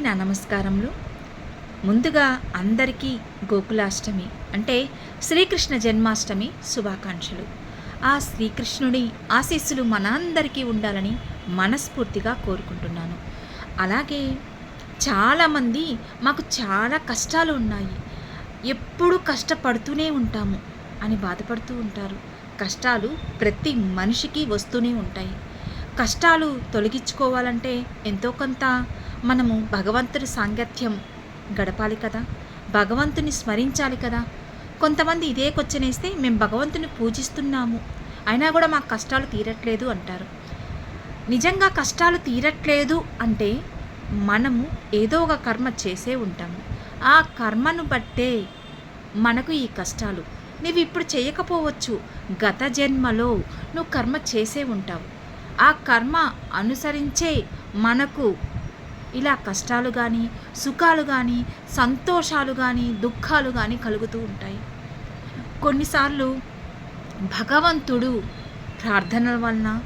నా నమస్కారములు. ముందుగా అందరికీ గోకులాష్టమి అంటే శ్రీకృష్ణ జన్మాష్టమి శుభాకాంక్షలు. ఆ శ్రీకృష్ణుడి ఆశీస్సులు మనందరికీ ఉండాలని మనస్ఫూర్తిగా కోరుకుంటున్నాను. అలాగే చాలామంది మాకు చాలా కష్టాలు ఉన్నాయి. ఎప్పుడూ కష్టపడుతూనే ఉంటాము అని బాధపడుతూ ఉంటారు. కష్టాలు ప్రతి మనిషికి వస్తూనే ఉంటాయి. కష్టాలు తొలగించుకోవాలంటే ఎంతో కొంత మనము భగవంతుడి సాంగత్యం గడపాలి కదా? భగవంతుని స్మరించాలి కదా? కొంతమంది ఇదే కొచ్చనేస్తే మేము భగవంతుని పూజిస్తున్నాము. అయినా కూడా మాకు కష్టాలు తీరట్లేదు అంటారు. నిజంగా కష్టాలు తీరట్లేదు అంటే మనము ఏదో ఒక కర్మ చేసే ఉంటాము. ఆ కర్మను బట్టే మనకు ఈ కష్టాలు. నువ్వు ఇప్పుడు చేయకపోవచ్చు. గత జన్మలో నువ్వు కర్మ చేసే ఉంటావు. ఆ కర్మ అనుసరించే మనకు ఇలా కష్టాలు కానీ సుఖాలు కానీ సంతోషాలు కానీ దుఃఖాలు కానీ కలుగుతూ ఉంటాయి. కొన్నిసార్లు భగవంతుడు ప్రార్థనల వలన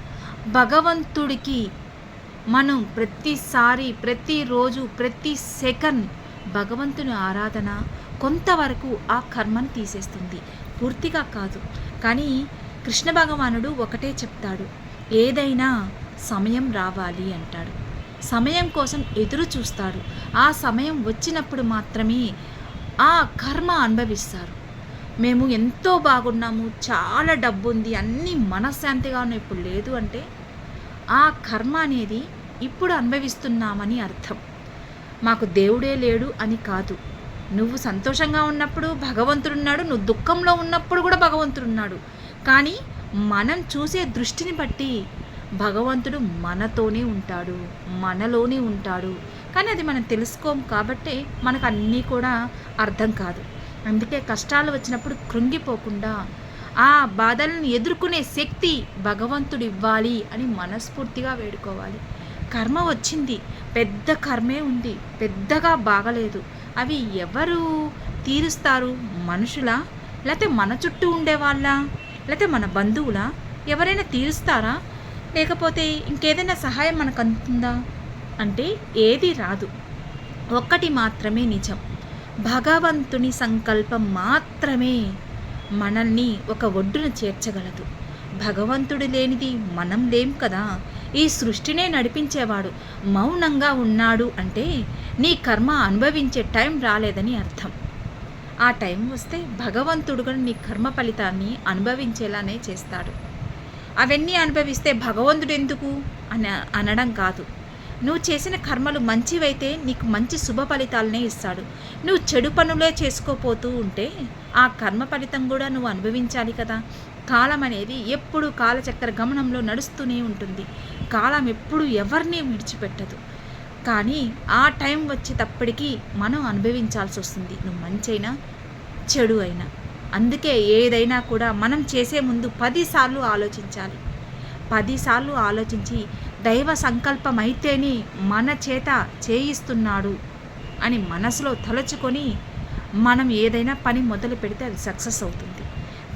భగవంతుడికి మనం ప్రతిసారి ప్రతిరోజు ప్రతి సెకండ్ భగవంతుని ఆరాధన కొంతవరకు ఆ కర్మను తీసేస్తుంది. పూర్తిగా కాదు. కానీ కృష్ణ భగవానుడు ఒకటే చెప్తాడు. ఏదైనా సమయం రావాలి అంటాడు. సమయం కోసం ఎదురు చూస్తాడు. ఆ సమయం వచ్చినప్పుడు మాత్రమే ఆ కర్మ అనుభవిస్తారు. మేము ఎంతో బాగున్నాము చాలా డబ్బు ఉంది అన్నీ మనశ్శాంతిగా ఉన్నాయి. ఇప్పుడు లేదు అంటే ఆ కర్మ అనేది ఇప్పుడు అనుభవిస్తున్నామని అర్థం. మాకు దేవుడే లేడు అని కాదు. నువ్వు సంతోషంగా ఉన్నప్పుడు భగవంతుడున్నాడు నువ్వు దుఃఖంలో ఉన్నప్పుడు కూడా భగవంతుడున్నాడు. కానీ మనం చూసే దృష్టిని బట్టి భగవంతుడు మనతోనే ఉంటాడు మనలోనే ఉంటాడు. కానీ అది మనం తెలుసుకోం కాబట్టి మనకు అన్నీ కూడా అర్థం కాదు. అందుకే కష్టాలు వచ్చినప్పుడు కృంగిపోకుండా ఆ బాధలను ఎదుర్కొనే శక్తి భగవంతుడు ఇవ్వాలి అని మనస్ఫూర్తిగా వేడుకోవాలి. కర్మ వచ్చింది పెద్ద కర్మే ఉంది పెద్దగా బాగలేదు. అవి ఎవరు తీరుస్తారు? మనుషులా? లేకపోతే మన చుట్టూ ఉండేవాళ్ళ లేకపోతే మన బంధువులా? ఎవరైనా తీరుస్తారా? లేకపోతే ఇంకేదైనా సహాయం మనకు అందుతుందా అంటే ఏది రాదు. ఒక్కటి మాత్రమే నిజం. భగవంతుని సంకల్పం మాత్రమే మనల్ని ఒక ఒడ్డున చేర్చగలదు. భగవంతుడు లేనిది మనం లేం కదా? ఈ సృష్టినే నడిపించేవాడు. మౌనంగా ఉన్నాడు అంటే నీ కర్మ అనుభవించే టైం రాలేదని అర్థం. ఆ టైం వస్తే భగవంతుడు కూడా నీ కర్మ ఫలితాన్ని అనుభవించేలానే చేస్తాడు. అవన్నీ అనుభవిస్తే భగవంతుడు ఎందుకు అని అనడం కాదు. నువ్వు చేసిన కర్మలు మంచివైతే నీకు మంచి శుభ ఫలితాలనే ఇస్తాడు. నువ్వు చెడు పనులే చేసుకోపోతూ ఉంటే ఆ కర్మ ఫలితం కూడా నువ్వు అనుభవించాలి కదా. కాలం అనేది ఎప్పుడు కాలచక్ర గమనంలో నడుస్తూనే ఉంటుంది. కాలం ఎప్పుడు ఎవరిని విడిచిపెట్టదు. కానీ ఆ టైం వచ్చేటప్పటికి మనం అనుభవించాల్సి వస్తుంది నువ్వు మంచి అయినా చెడు అయినా. అందుకే ఏదైనా కూడా మనం చేసే ముందు పదిసార్లు ఆలోచించాలి. పదిసార్లు ఆలోచించి దైవ సంకల్పం అయితేనే మన చేత చేయిస్తున్నాడు అని మనసులో తలుచుకొని మనం ఏదైనా పని మొదలు పెడితే అది సక్సెస్ అవుతుంది.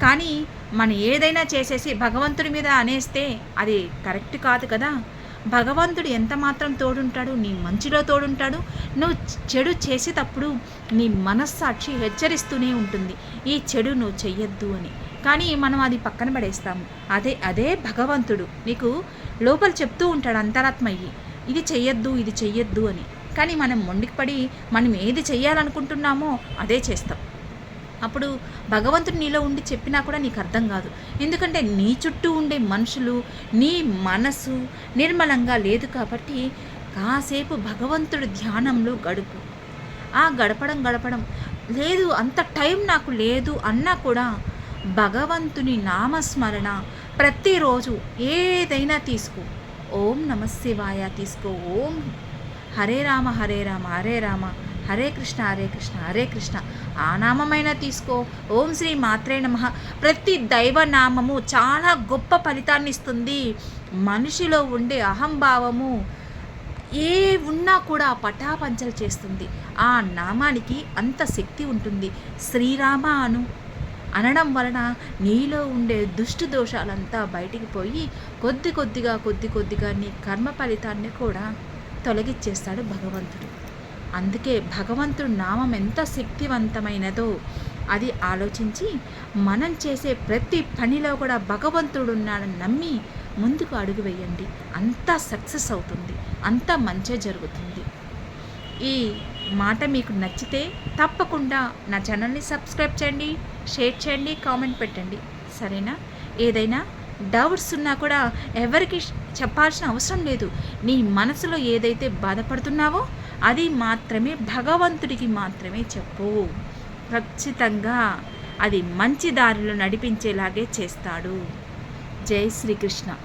కానీ మనం ఏదైనా చేసేసి భగవంతుడి మీద అనేస్తే అది కరెక్ట్ కాదు కదా. భగవంతుడు ఎంత మాత్రం తోడుంటాడు నీ మంచిలో తోడుంటాడు. నువ్వు చెడు చేసేటప్పుడు నీ మనస్సాక్షి హెచ్చరిస్తూనే ఉంటుంది. ఈ చెడు నువ్వు చెయ్యొద్దు అని. కానీ మనం అది పక్కన పడేస్తాము. అదే అదే భగవంతుడు. నీకు లోపల చెప్తూ ఉంటాడు అంతరాత్మయ్యి. ఇది చెయ్యొద్దు ఇది చెయ్యొద్దు అని. కానీ మనం మొండికి పడి మనం ఏది చెయ్యాలనుకుంటున్నామో అదే చేస్తాం. అప్పుడు భగవంతుడు నీలో ఉండి చెప్పినా కూడా నీకు అర్థం కాదు. ఎందుకంటే నీ చుట్టూ ఉండే మనుషులు నీ మనసు నిర్మలంగా లేదు కాబట్టి కాసేపు భగవంతుడు ధ్యానంలో గడుపు. ఆ గడపడం గడపడం. లేదు అంత టైం నాకు లేదు అన్నా కూడా భగవంతుని నామస్మరణ ప్రతిరోజు ఏదైనా తీసుకో. ఓం నమశివాయ తీసుకో. ఓం హరే రామ హరే రామ హరే రామ హరే కృష్ణ హరే కృష్ణ హరే కృష్ణ. ఆ నామమైనా తీసుకో. ఓం శ్రీ మాత్రే నమ. ప్రతి దైవ నామము చాలా గొప్ప ఫలితాన్ని ఇస్తుంది మనిషిలో ఉండే అహంభావము ఏ ఉన్నా కూడా పటాపంచలు చేస్తుంది. ఆ నామానికి అంత శక్తి ఉంటుంది. శ్రీరామ అను అనడం వలన నీలో ఉండే దుష్టు దోషాలంతా బయటికి పోయి కొద్ది కొద్దిగా కొద్ది కొద్దిగా నీ కర్మ ఫలితాన్ని కూడా తొలగిచ్చేస్తాడు భగవంతుడు. అందుకే భగవంతుడు నామం ఎంత శక్తివంతమైనదో అది ఆలోచించి మనం చేసే ప్రతి పనిలో కూడా భగవంతుడు ఉన్నాడని నమ్మి ముందుకు అడుగు వేయండి. అంతా సక్సెస్ అవుతుంది. అంతా మంచి జరుగుతుంది. ఈ మాట మీకు నచ్చితే తప్పకుండా నా ఛానల్ని సబ్స్క్రైబ్ చేయండి షేర్ చేయండి కామెంట్ పెట్టండి. సరేనా? ఏదైనా డౌట్స్ ఉన్నా కూడా ఎవరికి చెప్పాల్సిన అవసరం లేదు. నీ మనసులో ఏదైతే బాధపడుతున్నావో అది మాత్రమే భగవంతుడికి మాత్రమే చెప్పు. ఖచ్చితంగా అది మంచి దారిలో నడిపించేలాగే చేస్తాడు. జై శ్రీకృష్ణ.